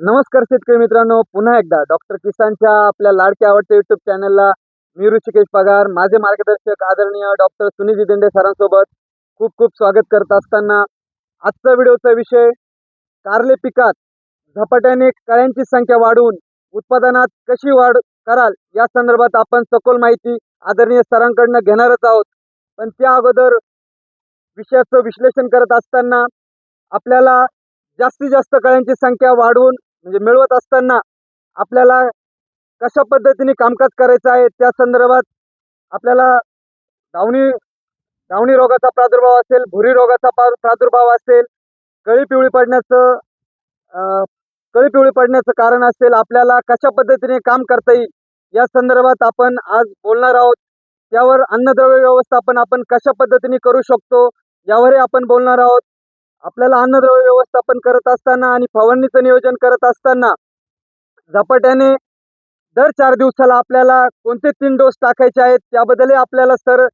नमस्कार शेतकरी मित्रांनो पुन्हा एकदा डॉक्टर किसानच्या आपल्या लाडक्या आवडत्या युट्यूब चॅनलला मी ऋषिकेश पगार माझे मार्गदर्शक आदरणीय डॉक्टर सुनीजी दिंडे सरांसोबत खूप खूप स्वागत करत असताना आजचा व्हिडिओचा विषय कारले पिकात झपाट्याने कळ्यांची संख्या वाढवून उत्पादनात कशी वाढ कराल या संदर्भात आपण सखोल माहिती आदरणीय सरांकडनं घेणारच आहोत. पण त्या अगोदर विषयाचं विश्लेषण करत असताना आपल्याला जास्तीत जास्त कळ्यांची संख्या वाढवून म्हणजे मिळवत असताना आपल्याला कशा पद्धतीने कामकाज करायचं आहे त्या संदर्भात आपल्याला डावणी डावणी रोगाचा प्रादुर्भाव असेल भुरी रोगाचा प्रादुर्भाव असेल कळी पिवळी पडण्याचं कळी पिवळी पडण्याचं कारण असेल आपल्याला कशा पद्धतीने काम करता येईल या संदर्भात आपण आज बोलणार आहोत. त्यावर अन्नद्रव्य व्यवस्थापन आपण कशा पद्धतीने करू शकतो यावरही आपण बोलणार आहोत. आपल्याला अन्नद्रव्य व्यवस्थापन करत असताना आणि फवारणीचं नियोजन करत असताना झपाट्याने दर चार दिवसाला आपल्याला कोणते तीन डोस टाकायचे आहेत त्याबद्दलही आपल्याला सर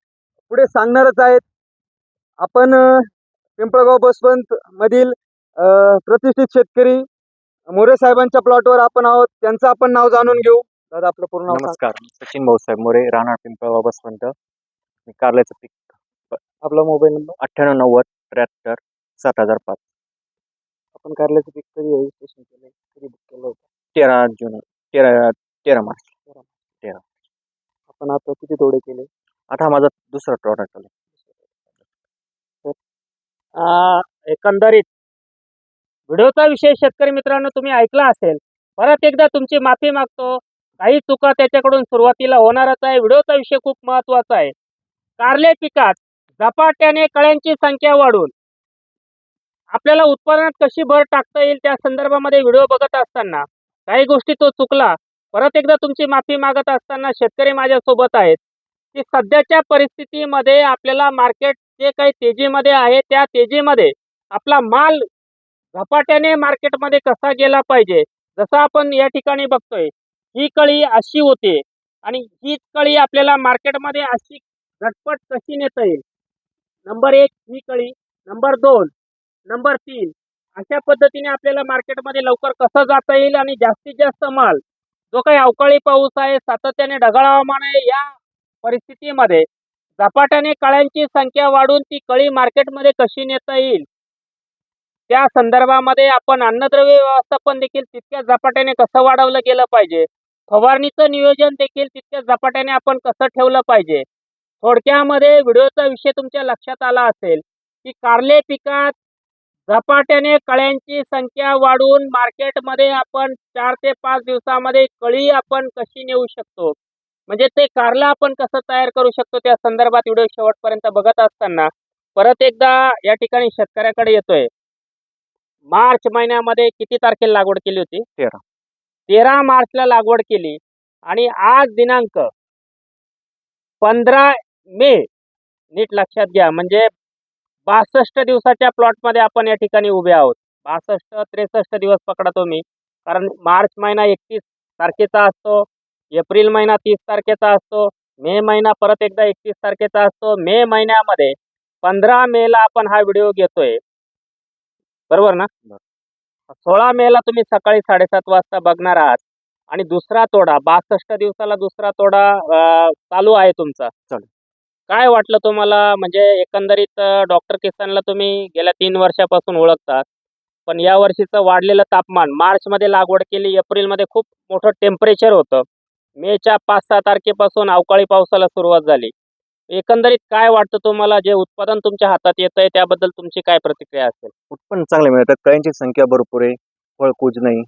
पुढे सांगणारच आहेत. आपण पिंपळगाव बसवंत मधील प्रतिष्ठित शेतकरी मोरे साहेबांच्या प्लॉटवर आपण आहोत. त्यांचं आपण नाव जाणून घेऊ. दादा आपलं पूर्ण नाव नमस्कार. सचिन भाऊसाहेब मोरे राहणार पिंपळगाव बसवंत. मी कारल्याचं पीक आपला मोबाईल नंबर अठ्ठ्याण्णव नव्वद त्र्याहत्तर सात हजार पाच. आपण कारल्याचं पीक कधी रजिस्ट्रेशन केलं कधी बुक केलं होतं? तेरा जून तेरा तेरा मार्च. आपण आता किती तोडे केले? आता हा माझा दुसरा प्रॉडक्ट आला अं, एकंदरीत व्हिडिओचा विषय शेतकरी मित्रांनो तुम्ही ऐकला असेल. परत एकदा तुमची माफी मागतो. काही चुका त्याच्याकडून सुरुवातीला होणारच आहे. व्हिडिओचा विषय खूप महत्त्वाचा आहे. कारले पिकात झपाट्याने कळ्यांची संख्या वाढून आपल्याला उत्पादनात कशी भर टाकता येईल त्या संदर्भामध्ये व्हिडिओ बघत असताना काही गोष्टी तो चुकला. परत एकदा तुमची माफी मागत असताना शेतकरी माझ्यासोबत आहेत. की सध्याच्या परिस्थितीमध्ये आपल्याला मार्केट जे काही तेजीमध्ये आहे त्या तेजीमध्ये आपला माल झपाट्याने मार्केटमध्ये कसा गेला पाहिजे जसं आपण या ठिकाणी बघतोय ही कळी अशी होते आणि हीच कळी आपल्याला मार्केटमध्ये अशी झटपट कशी नेता येईल. नंबर एक ही कळी. नंबर दोन नंबर तीन अशा पद्धतीने आपल्याला मार्केटमध्ये लवकर कसं जाता येईल आणि जास्तीत जास्त माल जो काही अवकाळी पाऊस आहे सातत्याने ढगाळ हवामान आहे या परिस्थितीमध्ये झपाट्याने कळ्यांची संख्या वाढून ती कळी मार्केटमध्ये कशी नेता येईल? त्या संदर्भामध्ये आपण अन्नद्रव्य व्यवस्थापन देखील तितक्या झपाट्याने कसं वाढवलं गेलं पाहिजे? फवारणीचं नियोजन देखील तितक्या झपाट्याने आपण कसं ठेवलं पाहिजे? थोडक्यामध्ये व्हिडिओचा विषय तुमच्या लक्षात आला असेल की कारले पिकात झपाट्याने कळ्यांची संख्या वाढवून मार्केटमध्ये आपण चार ते पाच दिवसामध्ये कळी आपण कशी नेऊ शकतो? म्हणजे ते कारला आपण कसं तयार करू शकतो त्या संदर्भात व्हिडिओ शेवटपर्यंत बघत असताना? परत एकदा या ठिकाणी शेतकऱ्याकडे येतोय. मार्च महिन्यामध्ये किती तारखेला लागवड केली होती? तेरा. तेरा मार्चला लागवड केली आणि आज दिनांक पंधरा मे नीट लक्षात घ्या. म्हणजे बासष्ट दिवसाच्या प्लॉटमध्ये आपण या ठिकाणी उभे आहोत. बासष्ट त्रेसष्ट दिवस पकडा तुम्ही कारण मार्च महिना एकतीस तारखेचा असतो एप्रिल महिना तीस तारखेचा असतो मे महिना परत एकदा एकतीस तारखेचा असतो. मे महिन्यामध्ये पंधरा मेला आपण हा व्हिडिओ घेतोय. बरोबर ना? सोळा मेला तुम्ही सकाळी साडेसात वाजता बघणार आहात. आणि दुसरा तोडा बासष्ट दिवसाला दुसरा तोडा चालू आहे तुमचा. चालू. काय वाटलं तुम्हाला? म्हणजे एकंदरीत डॉक्टर किसानला तुम्ही गेल्या तीन वर्षापासून ओळखतात. पण या वर्षीचं वाढलेलं तापमान मार्चमध्ये लागवड केली एप्रिलमध्ये खूप मोठं टेम्परेचर होतं. मेच्या पाच सहा तारखेपासून अवकाळी पावसाला सुरुवात झाली. एकंदरीत काय वाटतं तुम्हाला? जे उत्पादन तुमच्या हातात येत आहे त्याबद्दल तुमची काय प्रतिक्रिया असेल? उत्पन्न चांगले मिळतात. कळ्यांची संख्या भरपूर आहे. फळकूज नाही.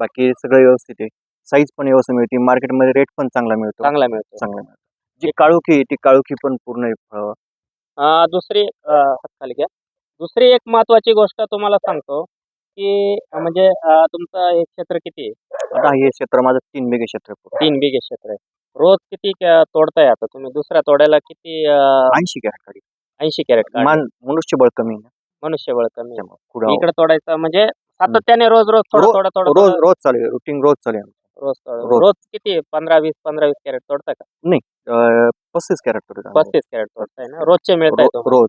बाकी सगळं व्यवस्थित आहे. साईज पण व्यवस्थित मिळते. मार्केटमध्ये रेट पण चांगला मिळतो. चांगला मिळतो. चांगला मिळतो. जी काळुखी आहे, ती काळुखी पण पूर्ण. अं, दुसरी अं, हात खाली घ्या. दुसरी एक महत्वाची गोष्ट तुम्हाला सांगतो की अं, म्हणजे अं, तुमचं हे क्षेत्र किती आहे? आता हे क्षेत्र माझं तीन बिघे क्षेत्र आहे. तीन बिघे क्षेत्र आहे. रोज किती तोडताय आता तुम्ही? दुसऱ्या तोड्याला किती ऐंशी कॅरेट काढी ऐंशी कॅरेट काढ मान मनुष्यबळ कमी आहे ना. मनुष्यबळ कमी आहे. त्यामुळं इकडे तोडायचं म्हणजे सातत्याने रोज रोज थोडं थोडं थोडं रोज रोज चालू आहे रुटीन रोज चालू आहे. रोज तोड- रोज. रोज किती पंधरा वीस पंधरा वीस कॅरेट तोडताय का अं, पस्तीस कॅरेट पस्तीस कॅरेट तोडताय ना रोजचे तुम्हाला. रोज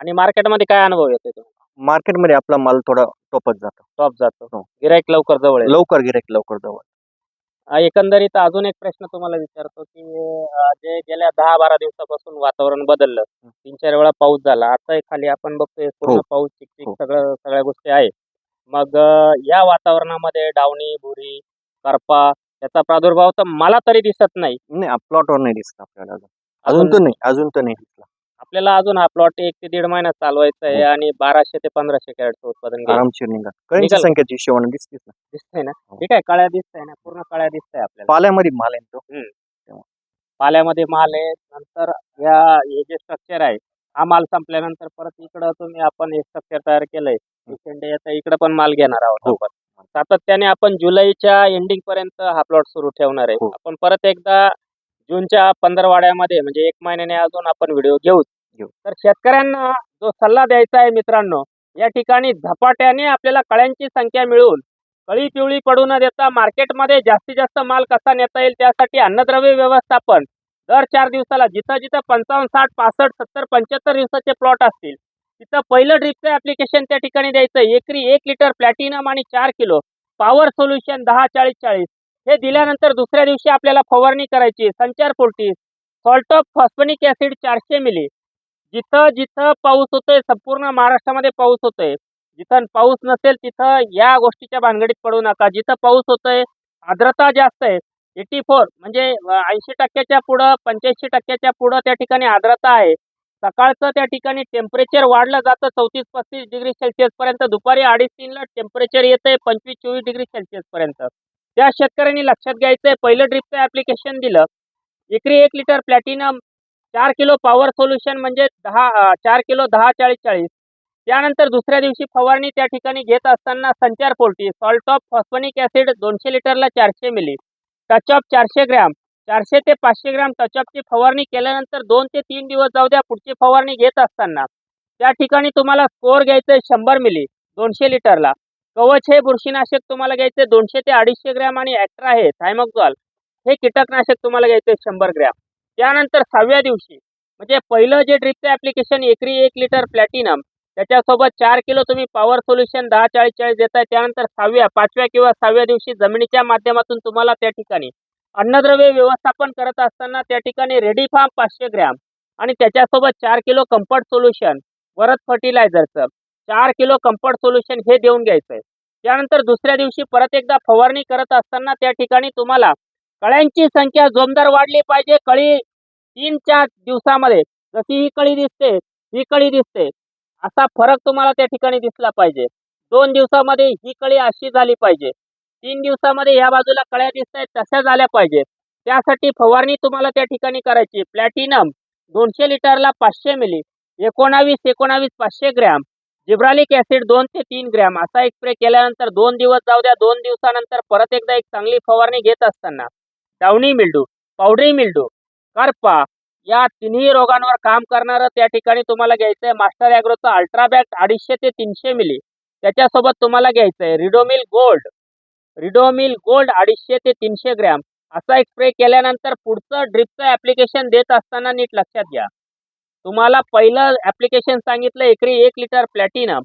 आणि मार्केटमध्ये काय अनुभव येतोय तुम्हाला मार्केटमध्ये आपला माल थोडा टोपत जातो टॉप जातो हो. गिराईक लवकर जवळ. लवकर गिराईक लवकर जवळ अ, एकंदरीत अजून एक प्रश्न तुम्हाला विचारतो की अ, जे गेल्या दहा बारा दिवसापासून वातावरण बदललं तीन चार वेळा पाऊस झाला आता खाली आपण बघतोय पूर्ण हो. पाऊस चिकचिक हो. सगळं सगळ्या गोष्टी आहे मग अ, या वातावरणामध्ये डावणी बुरी करपा याचा प्रादुर्भाव तर मला तरी दिसत नाही. नाही प्लॉटवर नाही दिसत आपल्याला अजून. अजून तर नाही. अजून तर नाही दिसला. आपल्याला अजून हा प्लॉट एक ते दीड महिना चालवायचा आहे हो. आणि बाराशे ते पंधराशे कॅरेटचं उत्पादन घ्यायचं आरामशीर निघा कळींची निघाल. संख्याची हिशोबाने दिसतीच ना. दिसतंय ना? हो. ठीक आहे काळ्या दिसतंय ना? पूर्ण काळ्या दिसतंय आपल्याला. पाल्यामध्ये माल आहे तो? पाल्यामध्ये माल आहे. नंतर या हे जे स्ट्रक्चर आहे हा माल संपल्यानंतर परत इकडं तुम्ही आपण हे स्ट्रक्चर तयार केलंय. आता इकडे पण माल घेणार आहोत हो. आपण. सातत्याने आपण जुलैच्या एंडिंग पर्यंत हा प्लॉट सुरू ठेवणार आहे हो. आपण परत एकदा जूनच्या पंधरवाड्यामध्ये म्हणजे एक महिन्याने अजून आपण व्हिडिओ घेऊ घेऊ. तर शेतकऱ्यांना जो सल्ला द्यायचा आहे मित्रांनो या ठिकाणी झपाट्याने आपल्याला कळ्यांची संख्या मिळून कळी पिवळी पडू न देता मार्केटमध्ये जास्तीत जास्त माल कसा नेता येईल त्यासाठी अन्नद्रव्य व्यवस्थापन दर चार दिवसाला जिथं जिथं पंचावन्न साठ पासष्ट सत्तर पंच्याहत्तर दिवसाचे प्लॉट असतील तिथं पहिलं ड्रिपचं ऍप्लिकेशन त्या ठिकाणी द्यायचं. एकरी एक लिटर प्लॅटिनम आणि चार किलो पॉवर सोल्युशन दहा चाळीस चाळीस. हे दिल्यानंतर दुसऱ्या दिवशी आपल्याला फवारणी करायची. संचार फोर्टीस सॉल्ट ऑफ फॉस्फनिक ऍसिड चारशे मिली जिथं जिथं पाऊस होतोय संपूर्ण महाराष्ट्रामध्ये पाऊस होतोय. जिथं पाऊस नसेल तिथं या गोष्टीच्या भानगडीत पडू नका. जिथं पाऊस होतोय आर्द्रता जास्त आहे. एटी फोर म्हणजे ऐंशी टक्क्याच्या पुढं पंच्याऐंशी टक्क्याच्या पुढं त्या ठिकाणी आर्द्रता आहे. सकाळचं त्या ठिकाणी टेम्परेचर वाढलं जातं चौतीस पस्तीस डिग्री सेल्सिअस पर्यंत दुपारी अडीच तीनला टेम्परेचर येतंय पंचवीस चोवीस डिग्री सेल्सिअस पर्यंत. त्या शेतकऱ्यांनी लक्षात घ्यायचंय पहिलं ड्रिपचं ऍप्लिकेशन दिलं. एकरी एक लिटर प्लॅटिनम चार किलो पॉवर सोल्युशन म्हणजे दहा चार किलो दहा चाळीस चाळीस. त्यानंतर दुसऱ्या दिवशी फवारणी त्या ठिकाणी घेत असताना संचार पोल्टी सॉल्ट ऑफ फॉस्फनिक ऍसिड दोनशे लिटरला चारशे मिली टच ऑफ चारशे ग्रॅम चारशे ते पाचशे ग्रॅम टचअपची फवारणी केल्यानंतर दोन ते तीन दिवस जाऊ द्या पुढची फवारणी घेत असताना. त्या ठिकाणी तुम्हाला स्कोर घ्यायचं आहे शंभर मिली दोनशे लिटरला. कवच हे बुरशीनाशक तुम्हाला घ्यायचे दोनशे ते अडीचशे ग्रॅम आणि ॲक्ट्रा हे थायमोक्झॉल हे कीटकनाशक तुम्हाला घ्यायचं आहे शंभर ग्रॅम. त्यानंतर सहाव्या दिवशी म्हणजे पहिलं जे ड्रिपचं ॲप्लिकेशन एकरी एक लिटर प्लॅटिनम त्याच्यासोबत चार किलो तुम्ही पॉवर सोल्युशन दहा चाळीस चाळीस देताय त्यानंतर सहाव्या पाचव्या किंवा सहाव्या दिवशी जमिनीच्या माध्यमातून तुम्हाला त्या ठिकाणी अन्नद्रव्य व्यवस्थापन करत असताना त्या ठिकाणी रेडी फार्म पाचशे ग्रॅम आणि त्याच्यासोबत चार किलो कम्फर्ट सोल्युशन वरद फर्टिलायझरचं चार किलो कम्फर्ट सोल्युशन हे देऊन घ्यायचं आहे त्यानंतर दुसऱ्या दिवशी परत एकदा फवारणी करत असताना त्या ठिकाणी तुम्हाला कळ्यांची संख्या जोमदार वाढली पाहिजे. कळी तीन चार दिवसामध्ये जशी ही कळी दिसते ही कळी दिसते. असा फरक तुम्हाला त्या ठिकाणी दिसला पाहिजे. दोन दिवसामध्ये ही कळी अशी झाली पाहिजे. तीन दिवसामध्ये या बाजूला कळ्या दिसत आहेत तशा झाल्या पाहिजेत. त्यासाठी फवारणी तुम्हाला त्या ठिकाणी करायची प्लॅटिनम दोनशे लिटरला पाचशे मिली एकोणावीस एकोणावीस पाचशे ग्रॅम जिब्रालिक ऍसिड दोन ते तीन ग्रॅम असा एक स्प्रे केल्यानंतर दोन दिवस जाऊ द्या दोन दिवसानंतर परत एकदा एक चांगली फवारणी घेत असताना. डावणी मिल्डू पावडरी मिल्डू करपा या तिन्ही रोगांवर काम करणारं त्या ठिकाणी तुम्हाला घ्यायचं आहे. मास्टर अॅग्रोचं अल्ट्राबॅक अडीचशे ते तीनशे मिली त्याच्यासोबत तुम्हाला घ्यायचं आहे. रिडोमिल गोल्ड रिडोमिल गोल्ड अडीचशे ते तीनशे ग्रॅम असा एक स्प्रे केल्यानंतर पुढचं ड्रिपचं ॲप्लिकेशन देत असताना नीट लक्षात घ्या. तुम्हाला पहिलं ॲप्लिकेशन सांगितलं एकरी एक लिटर प्लॅटिनम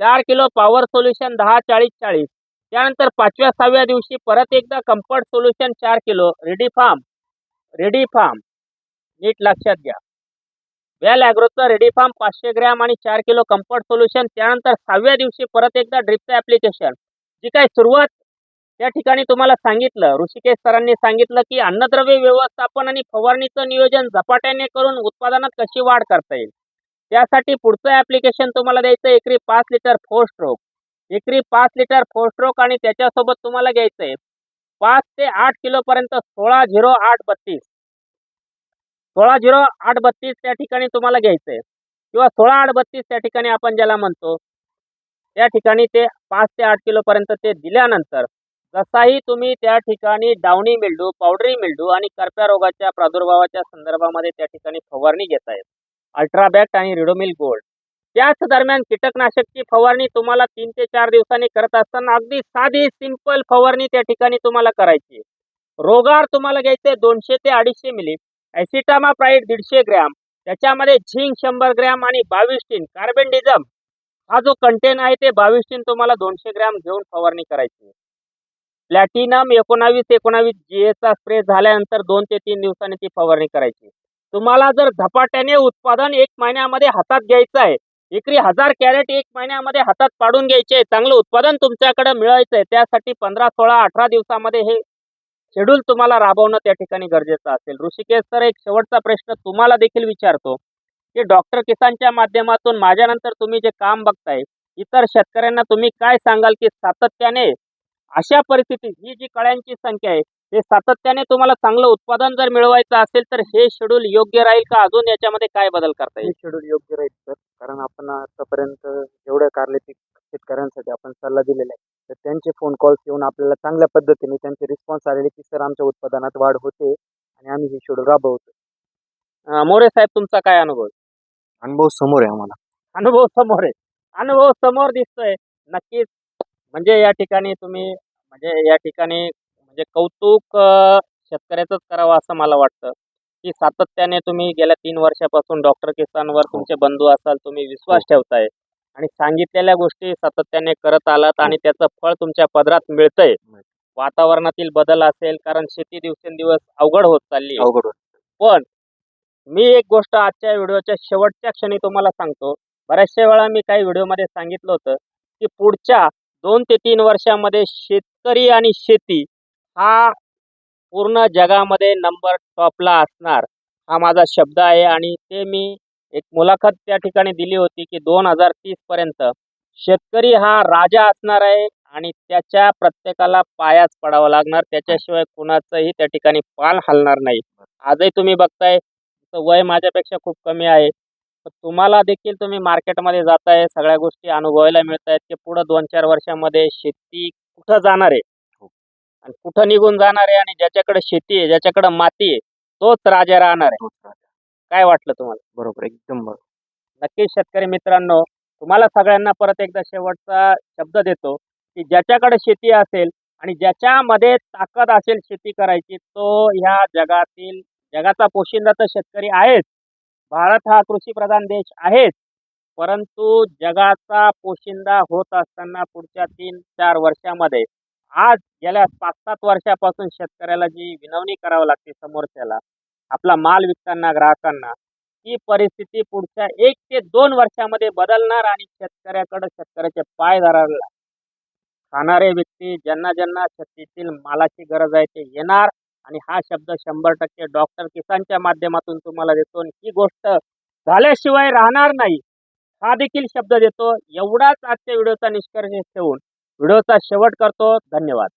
चार किलो पॉवर सोल्युशन दहा चाळीस चाळीस. त्यानंतर पाचव्या सहाव्या दिवशी परत एकदा कम्फर्ट सोल्युशन चार kilo ready farm ready farm नीट लक्षात घ्या. वेल ॲग्रोचं रेडी फार्म पाचशे ग्रॅम आणि चार किलो कम्फर्ट सोल्युशन त्यानंतर सहाव्या दिवशी परत एकदा ड्रिपचं ॲप्लिकेशन जी काय सुरुवात त्या ठिकाणी तुम्हाला सांगितलं ऋषिकेश सरांनी सांगितलं की अन्नद्रव्य व्यवस्थापन आणि फवारणीचं नियोजन झपाट्याने करून उत्पादनात कशी वाढ करता येईल? त्यासाठी पुढचं ॲप्लिकेशन तुम्हाला द्यायचं एकरी पाच लिटर फोर स्ट्रोक एकरी पाच लिटर फोर स्ट्रोक आणि त्याच्यासोबत तुम्हाला घ्यायचं आहे पाच ते आठ किलोपर्यंत सोळा झिरो आठ बत्तीस. सोळा झिरो आठ बत्तीस त्या ठिकाणी तुम्हाला घ्यायचं आहे किंवा सोळा आठ बत्तीस त्या ठिकाणी आपण ज्याला म्हणतो त्या ठिकाणी ते पाच ते आठ किलोपर्यंत ते दिल्यानंतर जसाही तुम्ही त्या ठिकाणी डावणी मिल्डू पावडरी मिल्डू आणि कर्प्या रोगाच्या प्रादुर्भावाच्या संदर्भामध्ये त्या ठिकाणी फवारणी घेत आहेत अल्ट्राबॅक्ट आणि रिडोमिल गोल्ड. त्याच दरम्यान कीटकनाशकची फवारणी तुम्हाला तीन ते चार दिवसांनी करत असताना अगदी साधी सिंपल फवारणी त्या ठिकाणी तुम्हाला करायची रोगार तुम्हाला घ्यायचे दोनशे ते अडीचशे मिली ॲसिटामा प्राईड दीडशे ग्रॅम त्याच्यामध्ये झिंक शंभर ग्रॅम आणि बावीस टीन कार्बेंडिझम. हा जो कंटेन आहे ते बावीस टीन तुम्हाला दोनशे ग्रॅम घेऊन फवारणी करायची आहे. प्लॅटिनम एकोणावीस एकोणावीस जीएचा स्प्रे झाल्यानंतर दोन ते तीन दिवसांनी ती फवारणी करायची. तुम्हाला जर झपाट्याने उत्पादन एक महिन्यामध्ये हातात घ्यायचं आहे एकरी हजार कॅरेट एक महिन्यामध्ये हातात पाडून घ्यायचे आहे चांगलं उत्पादन तुमच्याकडे मिळायचं आहे त्यासाठी पंधरा सोळा अठरा दिवसामध्ये हे शेड्यूल तुम्हाला राबवणं त्या ठिकाणी गरजेचं असेल. ऋषिकेश सर एक शेवटचा प्रश्न तुम्हाला देखील विचारतो की डॉक्टर किसानच्या माध्यमातून माझ्यानंतर तुम्ही जे काम बघताय इतर शेतकऱ्यांना तुम्ही काय सांगाल की सातत्याने अशा परिस्थितीत ही जी कळ्यांची संख्या आहे हे सातत्याने तुम्हाला चांगलं उत्पादन जर मिळवायचं असेल तर हे शेड्यूल योग्य राहील का? अजून याच्यामध्ये काय बदल करता हे येईल शेड्यूल योग्य राहील सर कारण आपण आतापर्यंत जेवढ्या कारले शेतकऱ्यांसाठी आपण सल्ला दिलेला आहे तर त्यांचे फोन कॉल्स येऊन आपल्याला चांगल्या पद्धतीने त्यांचे रिस्पॉन्स आलेले की सर आमच्या उत्पादनात वाढ होते आणि आम्ही हे शेड्यूल राबवतो मोरे साहेब तुमचा काय अनुभव? अनुभव समोर आहे आम्हाला. अनुभव समोर आहे. अनुभव समोर दिसतोय. नक्कीच म्हणजे या ठिकाणी तुम्ही म्हणजे या ठिकाणी म्हणजे कौतुक शेतकऱ्याचंच करावं असं मला वाटतं. की सातत्याने तुम्ही गेल्या तीन वर्षापासून डॉक्टर किसानवर तुमचे बंधू असाल तुम्ही विश्वास ठेवताय आणि सांगितलेल्या गोष्टी सातत्याने करत आलात आणि त्याचं फळ तुमच्या पदरात मिळतंय. वातावरणातील बदल असेल कारण शेती दिवसेंदिवस अवघड होत चालली. अवघड. पण मी एक गोष्ट आजच्या व्हिडिओच्या शेवटच्या क्षणी तुम्हाला सांगतो. बऱ्याचशा वेळा मी काही व्हिडिओमध्ये सांगितलं होतं की पुढच्या दोन ते तीन वर्षामध्ये शेतकरी आणि शेती हा पूर्ण जगामध्ये नंबर टॉपला असणार. हा माझा शब्द आहे आणि ते मी एक मुलाखत त्या ठिकाणी दिली होती की दोन हजार तीस पर्यंत शेतकरी हा राजा असणार आहे आणि त्याच्या प्रत्येकाला पायाच पडावा लागणार. त्याच्याशिवाय कुणाचंही त्या ठिकाणी पाल हलणार नाही. आजही तुम्ही बघताय तर वय माझ्यापेक्षा खूप कमी आहे. तर तुम्हाला देखील तुम्ही मार्केटमध्ये जाताय सगळ्या गोष्टी अनुभवायला मिळत आहेत की पुढं दोन चार वर्षामध्ये शेती कुठं जाणार आहे? आणि कुठं निघून जाणार आहे आणि ज्याच्याकडे शेती आहे ज्याच्याकडे माती आहे तोच राजा राहणार आहे. काय वाटलं तुम्हाला? बरोबर एकदम बरोबर. नक्कीच शेतकरी मित्रांनो तुम्हाला सगळ्यांना परत एकदा शेवटचा शब्द देतो की ज्याच्याकडे शेती असेल आणि ज्याच्यामध्ये ताकद असेल शेती करायची तो ह्या जगातील जगाचा पोशिंदा तर शेतकरी आहेच. भारत हा कृषीप्रधान देश आहेच. परंतु जगाचा पोशिंदा होत असताना पुढच्या तीन चार वर्षामध्ये आज गेल्या पाच सात वर्षापासून शेतकऱ्याला जी विनवणी करावी लागते समोरच्याला आपला माल विकताना ग्राहकांना ही परिस्थिती पुढच्या एक ते दोन वर्षामध्ये बदलणार आणि शेतकऱ्याकडे शेतकऱ्याचे पाय धरायला खाणारे व्यक्ती ज्यांना ज्यांना शेतीतील मालाची गरज आहे ते येणार. आणि हा शब्द शंभर टक्के डॉक्टर किसानच्या माध्यमातून तुम्हाला देतो आणि ही गोष्ट झाल्याशिवाय राहणार नाही. हा देखील शब्द देतो. एवढाच आजच्या व्हिडिओचा निष्कर्ष ठेवून व्हिडिओचा शेवट करतो. धन्यवाद.